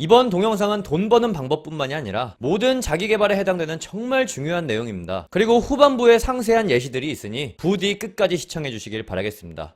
이번 동영상은 돈 버는 방법뿐만이 아니라 모든 자기 개발에 해당되는 정말 중요한 내용입니다. 그리고 후반부에 상세한 예시들이 있으니 부디 끝까지 시청해 주시길 바라겠습니다.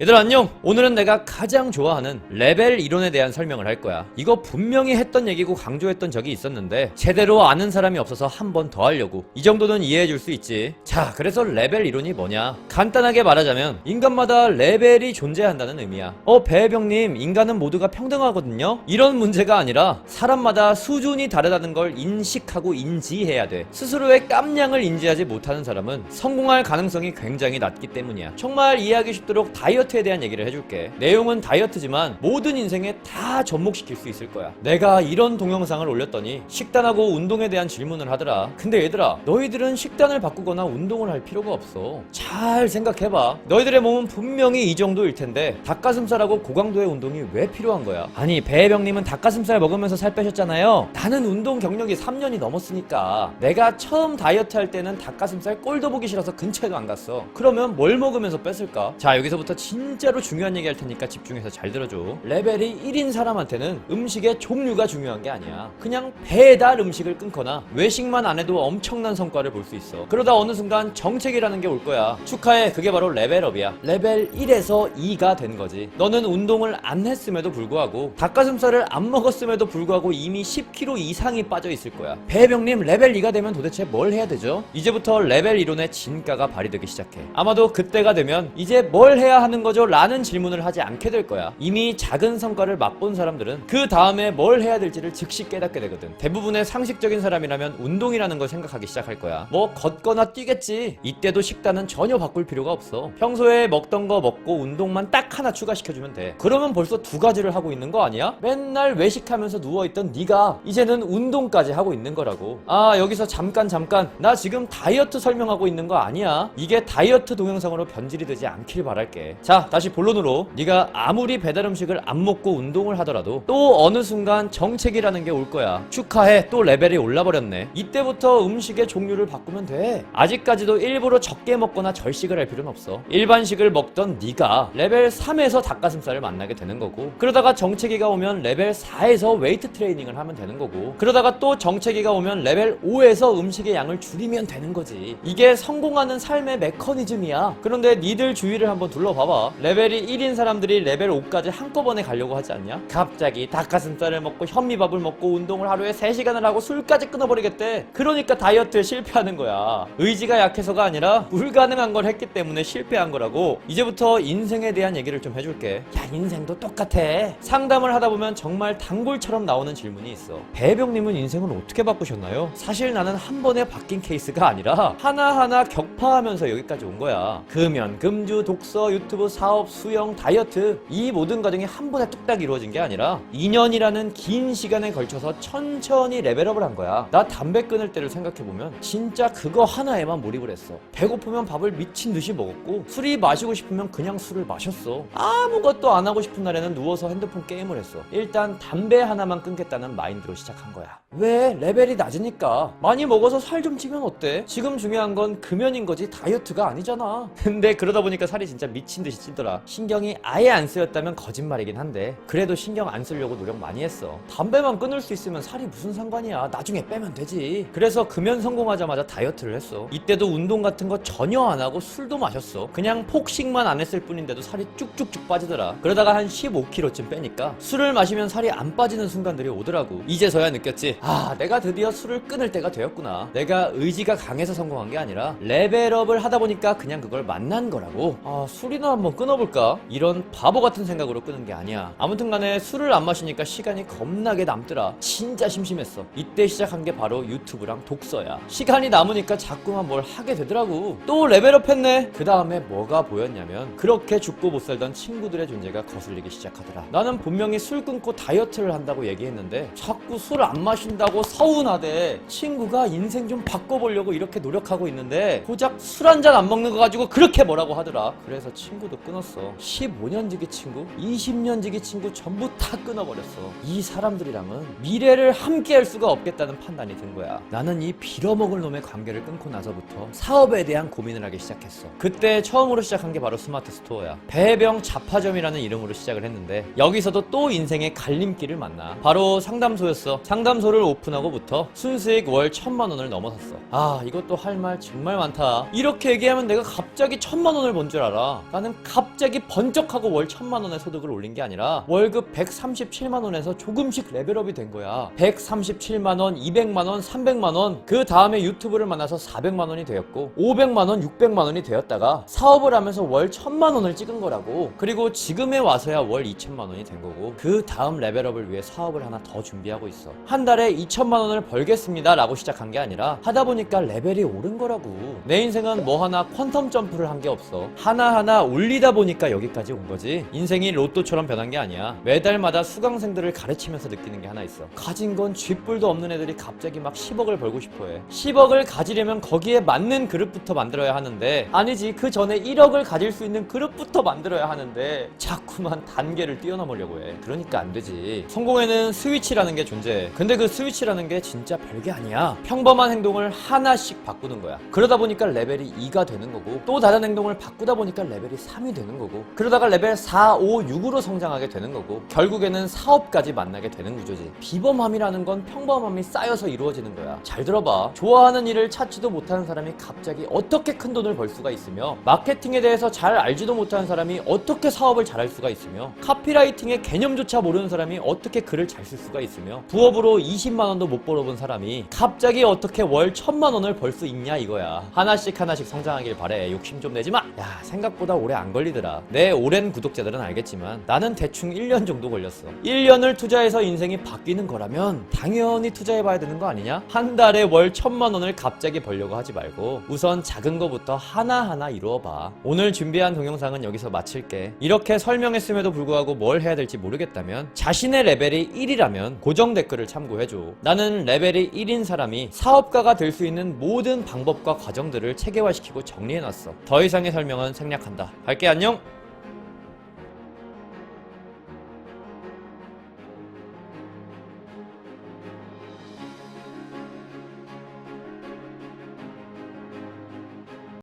얘들 안녕! 오늘은 내가 가장 좋아하는 레벨 이론에 대한 설명을 할 거야. 이거 분명히 했던 얘기고 강조했던 적이 있었는데 제대로 아는 사람이 없어서 한 번 더 하려고. 이 정도는 이해해 줄 수 있지. 자, 그래서 레벨 이론이 뭐냐? 간단하게 말하자면 인간마다 레벨이 존재한다는 의미야. 어, 배병님, 인간은 모두가 평등하거든요? 이런 문제가 아니라 사람마다 수준이 다르다는 걸 인식하고 인지해야 돼. 스스로의 깜냥을 인지하지 못하는 사람은 성공할 가능성이 굉장히 낮기 때문이야. 정말 이해하기 쉽도록 다이어트 에 대한 얘기를 해줄게. 내용은 다이어트지만 모든 인생에 다 접목시킬 수 있을 거야. 내가 이런 동영상을 올렸더니 식단하고 운동에 대한 질문을 하더라. 근데 얘들아, 너희들은 식단을 바꾸거나 운동을 할 필요가 없어. 잘 생각해봐. 너희들의 몸은 분명히 이 정도일 텐데 닭가슴살하고 고강도의 운동이 왜 필요한 거야? 아니 배혜병님은 닭가슴살 먹으면서 살 빼셨잖아요. 나는 운동 경력이 3년이 넘었으니까 내가 처음 다이어트 할 때는 닭가슴살 꼴도 보기 싫어서 근처에도 안 갔어. 그러면 뭘 먹으면서 뺐을까? 자 여기서부터 진 짜로 중요한 얘기 할 테니까 집중해서 잘 들어줘. 레벨이 1인 사람한테는 음식의 종류가 중요한 게 아니야. 그냥 배달 음식을 끊거나 외식만 안 해도 엄청난 성과를 볼 수 있어. 그러다 어느 순간 정책이라는 게 올 거야. 축하해. 그게 바로 레벨업이야. 레벨 1에서 2가 된 거지. 너는 운동을 안 했음에도 불구하고 닭가슴살을 안 먹었음에도 불구하고 이미 10kg 이상이 빠져 있을 거야. 배병님 레벨 2가 되면 도대체 뭘 해야 되죠? 이제부터 레벨 이론의 진가가 발휘되기 시작해. 아마도 그때가 되면 이제 뭘 해야 하는 거죠? 라는 질문을 하지 않게 될 거야. 이미 작은 성과를 맛본 사람들은 그 다음에 뭘 해야 될지를 즉시 깨닫게 되거든. 대부분의 상식적인 사람이라면 운동이라는 걸 생각하기 시작할 거야. 뭐 걷거나 뛰겠지. 이때도 식단은 전혀 바꿀 필요가 없어. 평소에 먹던 거 먹고 운동만 딱 하나 추가시켜주면 돼. 그러면 벌써 두 가지를 하고 있는 거 아니야? 맨날 외식하면서 누워있던 네가 이제는 운동까지 하고 있는 거라고. 아 여기서 잠깐 잠깐 나 지금 다이어트 설명하고 있는 거 아니야. 이게 다이어트 동영상으로 변질이 되지 않길 바랄게. 자 다시 본론으로 네가 아무리 배달 음식을 안 먹고 운동을 하더라도 또 어느 순간 정책이라는 게 올 거야. 축하해 또 레벨이 올라버렸네. 이때부터 음식의 종류를 바꾸면 돼. 아직까지도 일부러 적게 먹거나 절식을 할 필요는 없어. 일반식을 먹던 네가 레벨 3에서 닭가슴살을 만나게 되는 거고 그러다가 정체기가 오면 레벨 4에서 웨이트 트레이닝을 하면 되는 거고 그러다가 또 정체기가 오면 레벨 5에서 음식의 양을 줄이면 되는 거지. 이게 성공하는 삶의 메커니즘이야. 그런데 니들 주위를 한번 둘러봐봐. 레벨이 1인 사람들이 레벨 5까지 한꺼번에 가려고 하지 않냐? 갑자기 닭가슴살을 먹고 현미밥을 먹고 운동을 하루에 3시간을 하고 술까지 끊어버리겠대. 그러니까 다이어트에 실패하는 거야. 의지가 약해서가 아니라 불가능한 걸 했기 때문에 실패한 거라고. 이제부터 인생에 대한 얘기를 좀 해줄게. 야, 인생도 똑같아. 상담을 하다 보면 정말 단골처럼 나오는 질문이 있어. 배병님은 인생을 어떻게 바꾸셨나요? 사실 나는 한 번에 바뀐 케이스가 아니라 하나하나 격파하면서 여기까지 온 거야. 금연, 금주, 독서, 유튜브, 사업, 수영, 다이어트 이 모든 과정이 한 번에 뚝딱 이루어진 게 아니라 2년이라는 긴 시간에 걸쳐서 천천히 레벨업을 한 거야. 나 담배 끊을 때를 생각해보면 진짜 그거 하나에만 몰입을 했어. 배고프면 밥을 미친 듯이 먹었고 술이 마시고 싶으면 그냥 술을 마셨어. 아무것도 안 하고 싶은 날에는 누워서 핸드폰 게임을 했어. 일단 담배 하나만 끊겠다는 마인드로 시작한 거야. 왜? 레벨이 낮으니까. 많이 먹어서 살 좀 찌면 어때? 지금 중요한 건 금연인 거지 다이어트가 아니잖아. 근데 그러다 보니까 살이 진짜 미친 듯이 찌더라. 신경이 아예 안 쓰였다면 거짓말이긴 한데 그래도 신경 안 쓰려고 노력 많이 했어. 담배만 끊을 수 있으면 살이 무슨 상관이야. 나중에 빼면 되지. 그래서 금연 성공하자마자 다이어트를 했어. 이때도 운동 같은 거 전혀 안 하고 술도 마셨어. 그냥 폭식만 안 했을 뿐인데도 살이 쭉쭉쭉 빠지더라. 그러다가 한 15kg쯤 빼니까 술을 마시면 살이 안 빠지는 순간들이 오더라고. 이제서야 느꼈지. 아, 내가 드디어 술을 끊을 때가 되었구나. 내가 의지가 강해서 성공한 게 아니라 레벨업을 하다 보니까 그냥 그걸 만난 거라고. 아, 술이나 한번 끊어볼까? 이런 바보 같은 생각으로 끊은 게 아니야. 아무튼 간에 술을 안 마시니까 시간이 겁나게 남더라. 진짜 심심했어. 이때 시작한 게 바로 유튜브랑 독서야. 시간이 남으니까 자꾸만 뭘 하게 되더라고. 또 레벨업 했네. 그 다음에 뭐가 보였냐면 그렇게 죽고 못 살던 친구들의 존재가 거슬리기 시작하더라. 나는 분명히 술 끊고 다이어트를 한다고 얘기했는데 자꾸 술 안 마신다고 서운하대. 친구가 인생 좀 바꿔보려고 이렇게 노력하고 있는데 고작 술 한 잔 안 먹는 거 가지고 그렇게 뭐라고 하더라. 그래서 친구도 끊었어. 15년 지기 친구 20년 지기 친구 전부 다 끊어버렸어. 이 사람들이랑은 미래를 함께 할 수가 없겠다는 판단이 든 거야. 나는 이 빌어먹을 놈의 관계를 끊고 나서부터 사업에 대한 고민을 하기 시작했어. 그때 처음으로 시작한 게 바로 스마트 스토어야. 배병 잡화점이라는 이름으로 시작을 했는데 여기서도 또 인생의 갈림길을 만나 바로 상담소였어. 상담소를 오픈하고부터 순수익 월 천만 원을 넘어섰어. 아 이것도 할 말 정말 많다. 이렇게 얘기하면 내가 갑자기 천만 원을 번 줄 알아. 나는 갑자기 번쩍하고 월 천만 원의 소득을 올린 게 아니라 월급 137만 원에서 조금씩 레벨업이 된 거야. 137만 원 200만 원 300만 원 그 다음에 유튜브를 만나서 400만 원이 되었고 500만 원 600만 원이 되었다가 사업을 하면서 월 천만 원을 찍은 거라고. 그리고 지금에 와서야 월 2천만 원이 된 거고 그 다음 레벨업을 위해 사업을 하나 더 준비하고 있어. 한 달에 2천만 원을 벌겠습니다 라고 시작한 게 아니라 하다 보니까 레벨이 오른 거라고. 내 인생은 뭐 하나 퀀텀 점프를 한 게 없어. 하나하나 올리 다 보니까 여기까지 온 거지. 인생이 로또처럼 변한 게 아니야. 매달마다 수강생들을 가르치면서 느끼는 게 하나 있어. 가진 건 쥐뿔도 없는 애들이 갑자기 막 10억을 벌고 싶어 해. 10억을 가지려면 거기에 맞는 그룹부터 만들어야 하는데 아니지 그 전에 1억을 가질 수 있는 그룹부터 만들어야 하는데 자꾸만 단계를 뛰어넘으려고 해. 그러니까 안 되지. 성공에는 스위치라는 게 존재해 근데 그 스위치라는 게 진짜 별게 아니야. 평범한 행동을 하나씩 바꾸는 거야. 그러다 보니까 레벨이 2가 되는 거고 또 다른 행동을 바꾸다 보니까 레벨이 3이 되는 거고 그러다가 레벨 4, 5, 6으로 성장하게 되는 거고 결국에는 사업까지 만나게 되는 구조지. 비범함이라는 건 평범함이 쌓여서 이루어지는 거야. 잘 들어봐. 좋아하는 일을 찾지도 못하는 사람이 갑자기 어떻게 큰 돈을 벌 수가 있으며 마케팅에 대해서 잘 알지도 못하는 사람이 어떻게 사업을 잘할 수가 있으며 카피라이팅의 개념조차 모르는 사람이 어떻게 글을 잘 쓸 수가 있으며 부업으로 20만 원도 못 벌어본 사람이 갑자기 어떻게 월 천만 원을 벌 수 있냐 이거야. 하나씩 하나씩 성장하길 바래. 욕심 좀 내지 마. 야 생각보다 오래 안 걸리더라. 내 오랜 구독자들은 알겠지만 나는 대충 1년 정도 걸렸어. 1년을 투자해서 인생이 바뀌는 거라면 당연히 투자해봐야 되는 거 아니냐? 한 달에 월 천만 원을 갑자기 벌려고 하지 말고 우선 작은 거부터 하나하나 이루어봐. 오늘 준비한 동영상은 여기서 마칠게. 이렇게 설명했음에도 불구하고 뭘 해야 될지 모르겠다면 자신의 레벨이 1이라면 고정 댓글을 참고해줘. 나는 레벨이 1인 사람이 사업가가 될 수 있는 모든 방법과 과정들을 체계화시키고 정리해놨어. 더 이상의 설명은 생략한다. 갈게 안녕!